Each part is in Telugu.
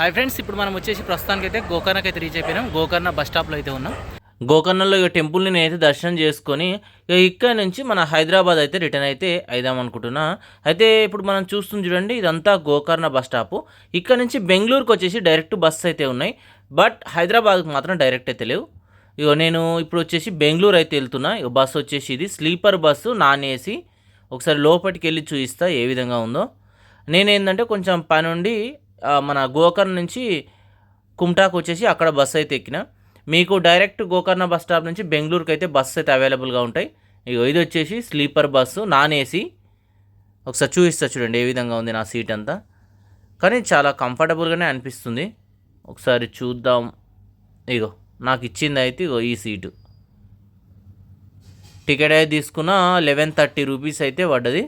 హాయ్ ఫ్రెండ్స్ ఇప్పుడు మనం వచ్చేసి ప్రస్తుతానికి అయితే గోకర్ణకి అయితే రీచ్ అయిపోయినాం. గోకర్ణ బస్ స్టాప్లో అయితే ఉన్నాం. గోకర్ణలో ఇక టెంపుల్ని నేనైతే దర్శనం చేసుకొని ఇక ఇక్కడ నుంచి మన హైదరాబాద్ అయితే రిటర్న్ అయితే అయిదాం అనుకుంటున్నా. అయితే ఇప్పుడు మనం చూస్తుంది చూడండి ఇదంతా గోకర్ణ బస్ స్టాప్. ఇక్కడ నుంచి బెంగళూరుకి వచ్చేసి డైరెక్ట్ బస్ అయితే ఉన్నాయి. బట్ హైదరాబాద్కి మాత్రం డైరెక్ట్ అయితే లేవు. ఇగో నేను ఇప్పుడు వచ్చేసి బెంగళూరు అయితే వెళ్తున్నా. ఇక బస్సు వచ్చేసి ఇది. స్లీపర్ బస్సు నాన్ ఏసీ ఒకసారి లోపలికి వెళ్ళి చూపిస్తా ఏ విధంగా ఉందో. నేనేంటంటే కొంచెం పని ఉండి మన గోకర్ణ నుంచి కుమ్టాకు వచ్చేసి అక్కడ బస్సు అయితే ఎక్కిన. మీకు డైరెక్ట్ గోకర్ణ బస్ స్టాప్ నుంచి బెంగళూరుకి అయితే బస్సు అయితే అవైలబుల్గా ఉంటాయి. ఇగో ఇది వచ్చేసి స్లీపర్ బస్సు నాన్ ఏసీ ఒకసారి చూపిస్తా చూడండి ఏ విధంగా ఉంది నా సీట్ అంతా. కానీ చాలా కంఫర్టబుల్గానే అనిపిస్తుంది. ఒకసారి చూద్దాం. ఇగో నాకు ఇచ్చింది అయితే ఇగో ఈ సీటు టికెట్ అయితే తీసుకున్న లెవెన్ థర్టీ రూపీస్ అయితే పడ్డది.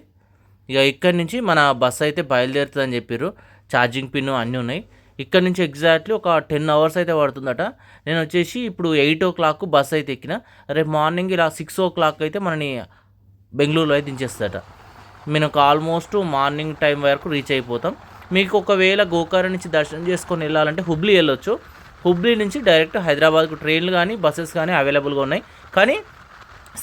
ఇక ఇక్కడి నుంచి మన బస్సు అయితే బయలుదేరుతుందని చెప్పారు ఛార్జింగ్ పిన్ అన్నీ ఉన్నాయి. ఇక్కడ నుంచి ఎగ్జాక్ట్లీ ఒక టెన్ అవర్స్ అయితే పడుతుందట. నేను వచ్చేసి ఇప్పుడు ఎయిట్ ఓ క్లాక్ బస్ అయితే ఎక్కిన. రేపు మార్నింగ్ ఇలా సిక్స్ ఓ క్లాక్ అయితే మనని బెంగళూరులో అయితే దించేస్తాట ఒక ఆల్మోస్ట్ మార్నింగ్ టైం వరకు రీచ్ అయిపోతాం. మీకు ఒకవేళ గోకర్ణ నుంచి దర్శనం చేసుకొని వెళ్ళాలంటే హుబ్లీ వెళ్ళొచ్చు. హుబ్లీ నుంచి డైరెక్ట్ హైదరాబాద్కు ట్రైన్లు కానీ బస్సెస్ కానీ అవైలబుల్గా ఉన్నాయి. కానీ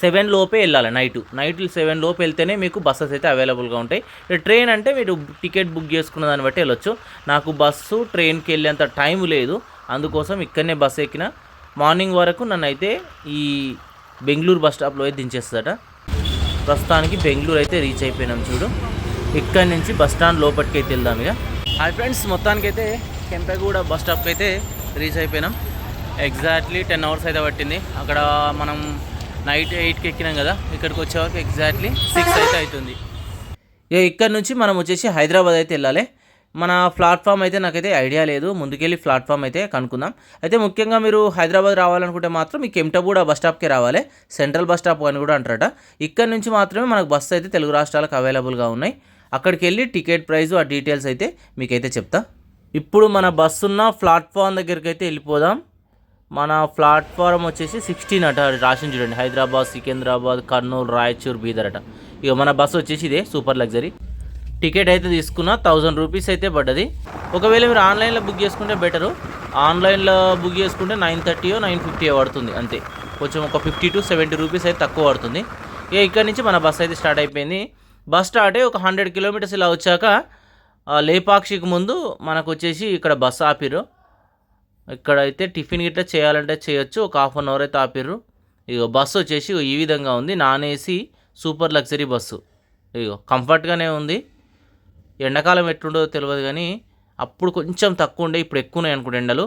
సెవెన్ లోపే వెళ్ళాలి నైట్ నైట్ సెవెన్ లోపు వెళ్తేనే మీకు బస్సెస్ అయితే అవైలబుల్గా ఉంటాయి. ట్రైన్ అంటే మీరు టికెట్ బుక్ చేసుకున్న దాన్ని బట్టి వెళ్ళొచ్చు. నాకు బస్సు ట్రైన్కి వెళ్ళేంత టైం లేదు. అందుకోసం ఇక్కడనే బస్సు ఎక్కిన. మార్నింగ్ వరకు నన్ను అయితే ఈ బెంగళూరు బస్ స్టాప్లో అయితే దించేస్తుందట. ప్రస్తుతానికి బెంగళూరు అయితే రీచ్ అయిపోయినాం చూడు. ఇక్కడి నుంచి బస్ స్టాండ్ లోపలికి అయితే వెళ్దాం ఇక. హాయ్ ఫ్రెండ్స్ మొత్తానికైతే కెంపెగూడ బస్ స్టాప్కి అయితే రీచ్ అయిపోయినాం. ఎగ్జాక్ట్లీ టెన్ అవర్స్ అయితే పట్టింది. అక్కడ మనం నైట్ ఎయిట్కి ఎక్కినాం కదా ఇక్కడికి వచ్చేవరకు ఎగ్జాక్ట్లీ సిక్స్ అయితే అవుతుంది. ఇక ఇక్కడ నుంచి మనం వచ్చేసి హైదరాబాద్ అయితే వెళ్ళాలి. మన ప్లాట్ఫామ్ అయితే నాకైతే ఐడియా లేదు. ముందుకెళ్ళి ప్లాట్ఫామ్ అయితే కనుక్కుందాం. అయితే ముఖ్యంగా మీరు హైదరాబాద్ రావాలనుకుంటే మాత్రం మీకు కెంటగూడ బస్ స్టాప్కే రావాలి. సెంట్రల్ బస్ స్టాప్ అని కూడా అంటారట. ఇక్కడ నుంచి మాత్రమే మనకు బస్సు అయితే తెలుగు రాష్ట్రాలకు అవైలబుల్గా ఉన్నాయి. అక్కడికి వెళ్ళి టికెట్ ప్రైస్ ఆ డీటెయిల్స్ అయితే మీకైతే చెప్తా. ఇప్పుడు మన బస్సు ఉన్న ప్లాట్ఫామ్ దగ్గరికి అయితే వెళ్ళిపోదాం. మన ప్లాట్ఫారం వచ్చేసి సిక్స్టీన్ అట రాసింది చూడండి. హైదరాబాద్ సికింద్రాబాద్ కర్నూలు రాయచూర్ బీదర్ అట. ఇక మన బస్సు వచ్చేసి ఇదే సూపర్ లగ్జరీ టికెట్ అయితే తీసుకున్న థౌజండ్ రూపీస్ అయితే పడ్డది. ఒకవేళ మీరు ఆన్లైన్లో బుక్ చేసుకుంటే బెటరు ఆన్లైన్లో బుక్ చేసుకుంటే నైన్ థర్టీయో నైన్ ఫిఫ్టీ పడుతుంది అంతే. కొంచెం ఒక ఫిఫ్టీ టు సెవెంటీ రూపీస్ అయితే తక్కువ పడుతుంది. ఇక ఇక్కడ నుంచి మన బస్ అయితే స్టార్ట్ అయిపోయింది. బస్ స్టార్ట్ అయ్యి ఒక హండ్రెడ్ కిలోమీటర్స్ ఇలా వచ్చాక లేపాక్షికి ముందు మనకు వచ్చేసి ఇక్కడ బస్ ఆపిరు ఇక్కడైతే టిఫిన్ గిట్లా చేయాలంటే చేయొచ్చు. ఒక హాఫ్ అన్ అవర్ అయితే ఆపిర్రు. ఇగో బస్సు వచ్చేసి ఈ విధంగా ఉంది. Non AC super luxury bus. ఇగో కంఫర్ట్గానే ఉంది. ఎండాకాలం ఎట్లుండదో తెలియదు కానీ అప్పుడు కొంచెం తక్కువ ఉండే ఇప్పుడు ఎక్కువ ఉన్నాయి అనుకుంటే ఎండలు.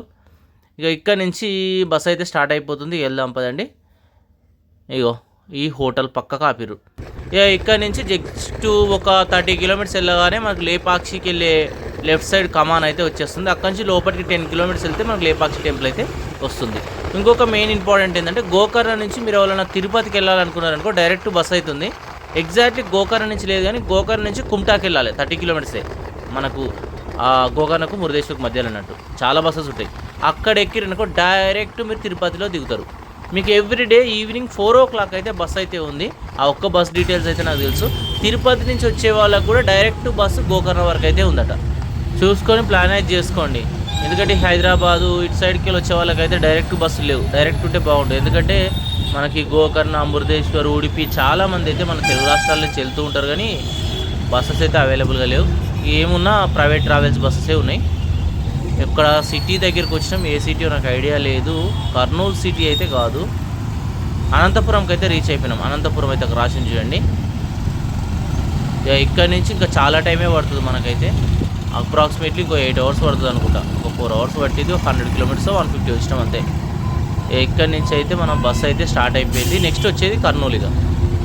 ఇక ఇక్కడ నుంచి బస్సు అయితే స్టార్ట్ అయిపోతుంది. వెళ్దాం పదండి. ఇగో ఈ హోటల్ పక్కకు ఆపిరు ఇక ఇక్కడ నుంచి జస్ట్ ఒక థర్టీ కిలోమీటర్స్ వెళ్ళగానే మనకు లేపాక్షికి వెళ్ళే లెఫ్ట్ సైడ్ కమాన్ అయితే వచ్చేస్తుంది. అక్కడి నుంచి లోపలికి టెన్ కిలోమీటర్స్ వెళ్తే మనకు లేపాక్షి టెంపుల్ అయితే వస్తుంది. ఇంకొక మెయిన్ ఇంపార్టెంట్ ఏంటంటే గోకర్ణ నుంచి మీరు ఎవరైనా తిరుపతికి వెళ్ళాలనుకున్నారనుకో డైరెక్ట్ బస్ అవుతుంది ఎగ్జాక్ట్లీ గోకర్ణ నుంచి లేదు కానీ గోకర్ణ నుంచి కుమ్టాకి వెళ్ళాలి. థర్టీ కిలోమీటర్సే మనకు గోకర్ణకు మురుదేశ్వర్కి మధ్యలో అన్నట్టు. చాలా బస్సెస్ ఉంటాయి. అక్కడ ఎక్కిరనుకో డైరెక్ట్ మీరు తిరుపతిలో దిగుతారు. మీకు everyday evening four o'clock అయితే బస్ అయితే ఉంది. ఆ ఒక్క బస్ డీటెయిల్స్ అయితే నాకు తెలుసు. తిరుపతి నుంచి వచ్చే వాళ్ళకు కూడా డైరెక్ట్ బస్సు గోకర్ణ వరకు అయితే ఉందట. చూసుకొని ప్లాన్ అయితే చేసుకోండి. ఎందుకంటే హైదరాబాదు ఇటు సైడ్కి వెళ్ళి వచ్చే వాళ్ళకైతే డైరెక్ట్ బస్సులు లేవు. డైరెక్ట్ ఉంటే బాగుంటుంది ఎందుకంటే మనకి గోకర్ణ అమృతేశ్వర్ ఉడిపి చాలా మంది అయితే మన తెలుగు రాష్ట్రాల నుంచి వెళ్తూ ఉంటారు కానీ బస్సెస్ అయితే అవైలబుల్గా లేవు. ఏమున్నా ప్రైవేట్ ట్రావెల్స్ బస్సెసే ఉన్నాయి. ఇక్కడ సిటీ దగ్గరికి వచ్చినాం ఏ సిటీ నాకు ఐడియా లేదు. కర్నూలు సిటీ అయితే కాదు. అనంతపురంకి అయితే రీచ్ అయిపోయినాం. అనంతపురం అయితే అక్కడ రాసింది చూడండి. ఇక ఇక్కడ నుంచి ఇంకా చాలా టైమే పడుతుంది మనకైతే. అప్రాక్సిమేట్లీ ఇంకో ఎయిట్ అవర్స్ పడుతుంది అనుకుంటా. ఒక ఫోర్ అవర్స్ పట్టింది ఒక హండ్రెడ్ కిలోమీటర్స్ వన్ ఫిఫ్టీ వచ్చినాం అంతే. ఎక్కడి నుంచి అయితే మనం బస్సు అయితే స్టార్ట్ అయిపోయింది నెక్స్ట్ వచ్చేది కర్నూలు ఇక.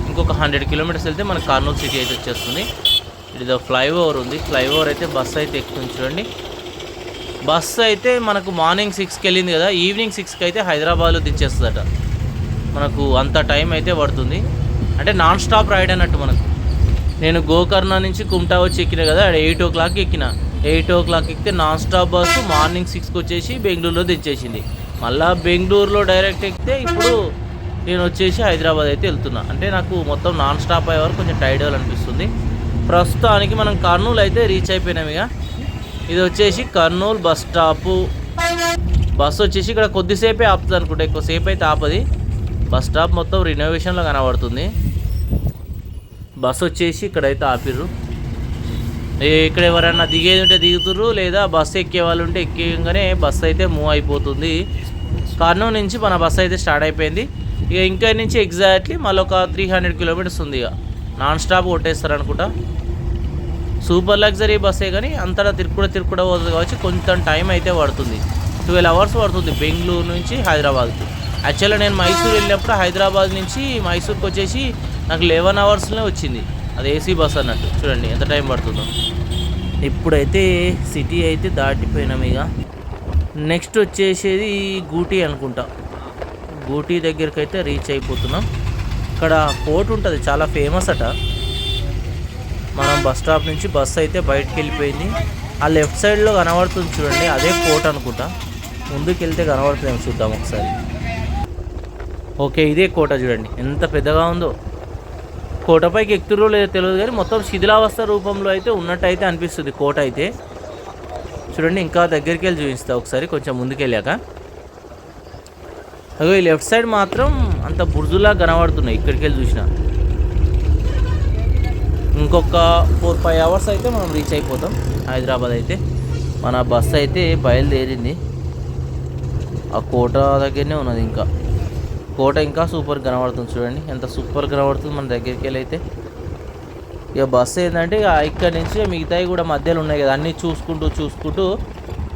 ఇంకొక హండ్రెడ్ కిలోమీటర్స్ వెళ్తే మన కర్నూలు సిటీ అయితే వచ్చేస్తుంది. ఇది ఫ్లైఓవర్ ఉంది. ఫ్లైఓవర్ అయితే బస్ అయితే ఎక్కుతుంది చూడండి. బస్సు అయితే మనకు మార్నింగ్ సిక్స్కి వెళ్ళింది కదా ఈవినింగ్ సిక్స్కి అయితే హైదరాబాద్లో దించేస్తుందట. మనకు అంత టైం అయితే పడుతుంది. అంటే నాన్ స్టాప్ రైడ్ అన్నట్టు మనకు. నేను గోకర్ణ నుంచి కుమ్టా వచ్చి ఎక్కిన కదా ఎయిట్ ఓ క్లాక్ ఎక్కిన. ఎయిట్ ఓ క్లాక్ ఎక్కితే నాన్ స్టాప్ బస్సు మార్నింగ్ సిక్స్కి వచ్చేసి బెంగళూరులో దించేసింది మళ్ళా బెంగళూరులో డైరెక్ట్ ఎక్కితే ఇప్పుడు నేను వచ్చేసి హైదరాబాద్ అయితే వెళ్తున్నా. అంటే నాకు మొత్తం నాన్ స్టాప్ అయ్యే వరకు కొంచెం టైర్డ్ అనిపిస్తుంది ప్రస్తుతానికి మనం కర్నూలు అయితే రీచ్ అయిపోయినాం ఇక. ఇది వచ్చేసి కర్నూలు బస్ స్టాపు. బస్సు వచ్చేసి ఇక్కడ కొద్దిసేపే ఆపుతుంది అనుకుంటా ఎక్కువసేపు అయితే ఆపది. బస్ స్టాప్ మొత్తం రినోవేషన్లో కనబడుతుంది. బస్ వచ్చేసి ఇక్కడైతే ఆపిర్రు. ఇక్కడ ఎవరైనా దిగేది ఉంటే దిగుతుర్రు లేదా బస్సు ఎక్కే వాళ్ళు ఉంటే ఎక్కేయంగానే బస్సు అయితే మూవ్ అయిపోతుంది. కర్నూలు నుంచి మన బస్సు అయితే స్టార్ట్ అయిపోయింది. ఇక ఇంకా నుంచి ఎగ్జాక్ట్లీ మళ్ళీ ఒక త్రీ హండ్రెడ్ కిలోమీటర్స్ ఉంది ఇక. నాన్ స్టాప్ కొట్టేస్తారు అనుకుంటా సూపర్ లగ్జరీ బస్సే కానీ అంతటా తిరుక్కుడ తిరుక్కుడ పోతుంది కాబట్టి కొంచెం టైం అయితే పడుతుంది. ట్వెల్వ్ అవర్స్ పడుతుంది బెంగళూరు నుంచి హైదరాబాద్కి. యాక్చువల్గా నేను మైసూర్ వెళ్ళినప్పుడు హైదరాబాద్ నుంచి మైసూర్కి వచ్చేసి నాకు లెవెన్ అవర్స్లోనే వచ్చింది. అది ఏసీ బస్ అన్నట్టు. చూడండి ఎంత టైం పడుతుందో. ఇప్పుడైతే సిటీ అయితే దాటిపోయినాం ఇక. నెక్స్ట్ వచ్చేసేది గూటీ అనుకుంటా. గూటీ దగ్గరికి అయితే రీచ్ అయిపోతున్నాం. ఇక్కడ కోర్ట్ ఉంటుంది చాలా ఫేమస్ అట. మనం బస్ స్టాప్ నుంచి బస్ అయితే బయటకు వెళ్ళిపోయింది. ఆ లెఫ్ట్ సైడ్లో కనబడుతుంది చూడండి అదే కోట్ అనుకుంటా. ముందుకు వెళ్తే చూద్దాం ఒకసారి. ఓకే ఇదే కోట చూడండి. ఎంత పెద్దగా ఉందో. కోటపైకి ఎక్కుతురో లేదో తెలియదు కానీ మొత్తం శిథిలావస్థ రూపంలో అయితే ఉన్నట్టు అయితే అనిపిస్తుంది కోట అయితే. చూడండి ఇంకా దగ్గరికి వెళ్ళి చూపిస్తా. ఒకసారి కొంచెం ముందుకెళ్ళాక. అగో ఈ లెఫ్ట్ సైడ్ మాత్రం అంత బుర్జులా కనబడుతున్నాయి. ఇక్కడికి వెళ్ళి చూసిన. ఇంకొక ఫోర్ ఫైవ్ అవర్స్ అయితే మనం రీచ్ అయిపోతాం. హైదరాబాద్ అయితే. మన బస్సు అయితే బయలుదేరింది. ఆ కోట దగ్గరనే ఉన్నది ఇంకా. కోట ఇంకా సూపర్ కనబడుతుంది చూడండి. ఎంత సూపర్ కనబడుతుంది మన దగ్గరికి వెళ్ళి అయితే. ఇక బస్సు ఏంటంటే ఇక ఇక్కడ నుంచి మిగతాయి కూడా మధ్యలో ఉన్నాయి కదా. అన్నీ చూసుకుంటూ చూసుకుంటూ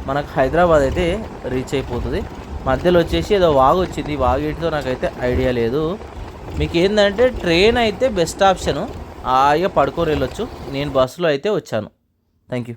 మనకు హైదరాబాద్ అయితే రీచ్ అయిపోతుంది. మధ్యలో వచ్చేసి ఏదో వాగు వచ్చింది. వాగేటితో వాగు ఏంటిదో నాకైతే ఐడియా లేదు. మీకు ఏంటంటే ట్రైన్ అయితే బెస్ట్ ఆప్షను హాయిగా పడుకొని వెళ్ళొచ్చు. నేను బస్సులో అయితే వచ్చాను. Thank you